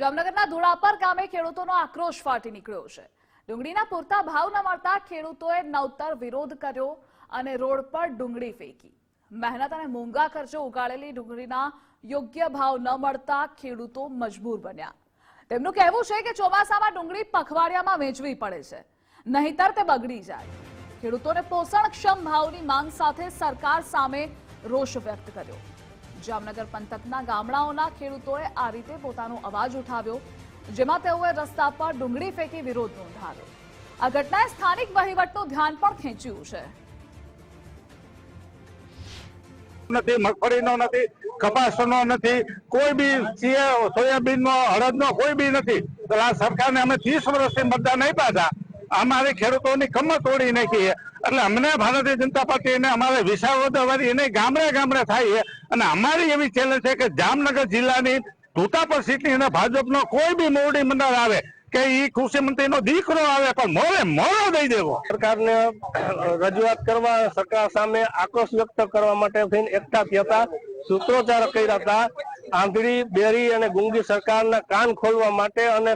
જામનગરના ધોળાપર ગામે ખેડૂતોનો આક્રોશ ફાટી નીકળ્યો છે. ડુંગળીના પૂરતા ભાવ ન મળતા ખેડૂતોએ નવતર વિરોધ કર્યો અને રોડ પર ડુંગળી ફેંકી. મહેનત અને મોંઘા ખર્ચે ઉગાડેલી ડુંગળીના યોગ્ય ભાવ ન મળતા ખેડૂતો મજબૂર બન્યા. તેમનું કહેવું છે કે ચોમાસામાં ડુંગળી પખવાડિયામાં વેચવી પડે છે. નહીતર તે બગડી જાય. ખેડૂતોને પોષણક્ષમ ભાવની માંગ સાથે સરકાર સામે રોષ વ્યક્ત કર્યો. જામનગર પંથકના ગામડાઓના ખેડૂતોએ આ રીતે પોતાનો અવાજ ઉઠાવ્યો, જેમાં તેઓએ રસ્તા પર ડુંગળી ફેંકી વિરોધ નોંધાવ્યો. આ ઘટનાએ સ્થાનિક વહીવટનું ધ્યાન પણ ખેંચ્યું છે. નથી, મગફળીનો નથી, કપાસનો નથી, કોઈ બી સોયાબીન નો હળદ નો કોઈ બી નથી. સરકારને અમે ત્રીસ વર્ષથી મતદાન આપ્યા હતા. અમારી ખેડૂતોની કમર તોડી નાખી એટલે અમને ભારતીય જનતા પાર્ટી ને અમારે વિસાવદરવાળી એને ગામડે ગામડે થાય અને અમારી એવી ચેલેન્જ છે કે જામનગર જિલ્લાની ધૂતાપર સીટની અને ભાજપનો કોઈ બી મોવડી મંડળ આવે કે ઈ કૃષિ દીકરો આવે પણ મોરે મોરો દઈ દેવો. સરકારને રજૂઆત કરવા, સરકાર સામે આક્રોશ વ્યક્ત કરવા માટે થઈને એકઠા થયા હતા. સૂત્રોચ્ચાર કર્યા હતા. આંધળી, બેરી અને ગુંગી સરકારના કાન ખોલવા માટે અને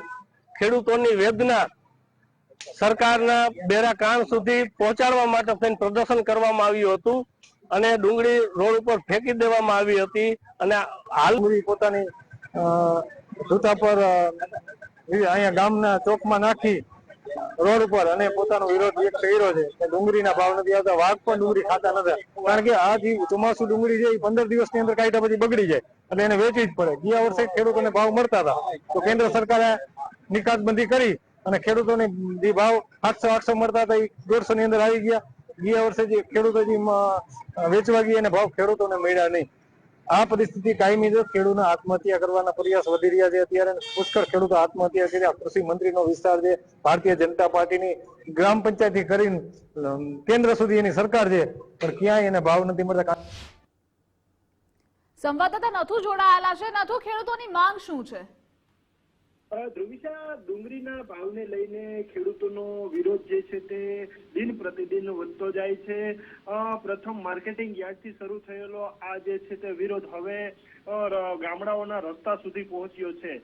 ખેડૂતોની વેદના સરકારના બેરા કાન સુધી પહોંચાડવા માટે થઈને પ્રદર્શન કરવામાં આવ્યું હતું અને ડુંગળી રોડ ઉપર ફેંકી દેવામાં આવી હતી અને હાલ પોતાની જૂતા પર અહીંયા ગામના ચોકમાં નાખી રોડ ઉપર અને પોતાનો વિરોધ વ્યક્ત કર્યો છે કે ડુંગળીના ભાવ નથી આવતા, વાઘ પણ ડુંગળી ખાતા નથી. કારણ કે આ જે ચોમાસુ ડુંગળી છે એ પંદર દિવસની અંદર કાઢ્યા પછી બગડી જાય એટલે એને વેચવી જ પડે. ગયા વર્ષે ખેડૂતોને ભાવ મળતા હતા. તો કેન્દ્ર સરકારે નિકાસબંધી કરી અને ખેડૂતોને જે ભાવ આઠસો આઠસો મળતા હતા એ દોઢસો ની અંદર આવી ગયા. ગયા વર્ષે જે ખેડૂતો વેચવા ગયા એને ભાવ ખેડૂતોને મળ્યા નહીં. આ પરિસ્થિતિ કાયમી છે. ખેડૂતોને આત્મહત્યા કરવાના પ્રયાસ વધી રહ્યા છે અત્યારે પુષ્કળ ખેડૂતો આત્મહત્યા કરી કૃષિ મંત્રીનો વિસ્તાર છે, ભારતીય જનતા પાર્ટીની ગ્રામ પંચાયતથી કરીને કેન્દ્ર સુધી એની સરકાર છે. પણ ક્યાંય એને ભાવ નથી મળતા. સંવાદદાતા નથુ જોડાયેલા છે. નથુ, ખેડૂતોની માંગ શું છે? ધ્રુવિશા, ડુંગળીના ભાવને લઈને ખેડૂતોનો વિરોધ જે છે તે દિન પ્રતિદિન વધતો જાય છે. પ્રથમ માર્કેટિંગ યાર્ડથી શરૂ થયેલો આ જે છે તે વિરોધ હવે ગામડાઓના રસ્તા સુધી પહોંચ્યો છે.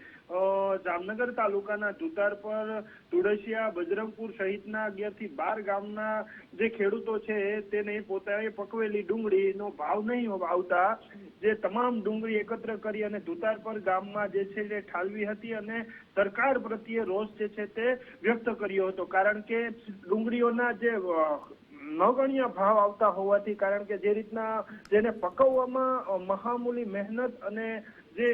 જામનગર તાલુકાના જુતાર પર તુળસિયા બજરંગપુર સહિતના અગિયારથી બાર ગામના જે ખેડૂતો છે તેને પોતાએ પકવેલી ડુંગળીનો ભાવ નહીં આવતા જે તમામ ડુંગળી એકત્ર કરી અને જુતાર પર ગામમાં જે છે તે ઠાલવી હતી અને સરકાર પ્રત્યે રોષ જે છે તે વ્યક્ત કર્યો હતો. કારણ કે ડુંગળીઓના જે નગણ્ય ભાવ આવતા હોવાથી, કારણ કે જે રીતના જેને પકવવામાં મહામૂલી મહેનત અને જે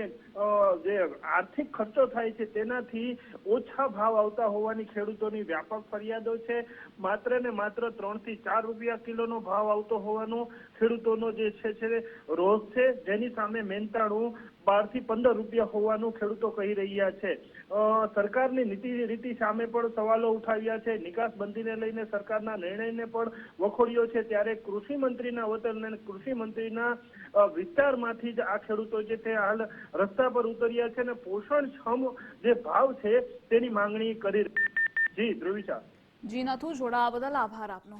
જે આર્થિક ખર્ચો થાય છે તેનાથી ઓછા ભાવ આવતા હોવાની ખેડૂતોની વ્યાપક ફરિયાદો છે. માત્ર ને માત્ર ત્રણથી ચાર રૂપિયા કિલોનો ભાવ આવતો હોવાનો ખેડૂતોનો જે છે છે રોષ છે. જેની સામે મહેનતાણું બારથી પંદર રૂપિયા હોવાનું ખેડૂતો કહી રહ્યા છે. સરકારની નીતિ રીતિ સામે પણ સવાલો ઉઠાવ્યા છે. નિકાસ બંધીને લઈને સરકારના નિર્ણયને પણ વખોડ્યો છે. ત્યારે કૃષિ મંત્રીના વતન અને કૃષિ મંત્રીના વિસ્તારમાંથી જ આ ખેડૂતો જે તે હાલ રસ્તા પર ઉતર્યા છે અને પોષણક્ષમ જે ભાવ છે તેની માંગણી કરી જી ધ્રુવિશા જી, નથુ જોડાવા બદલ આભાર આપનો.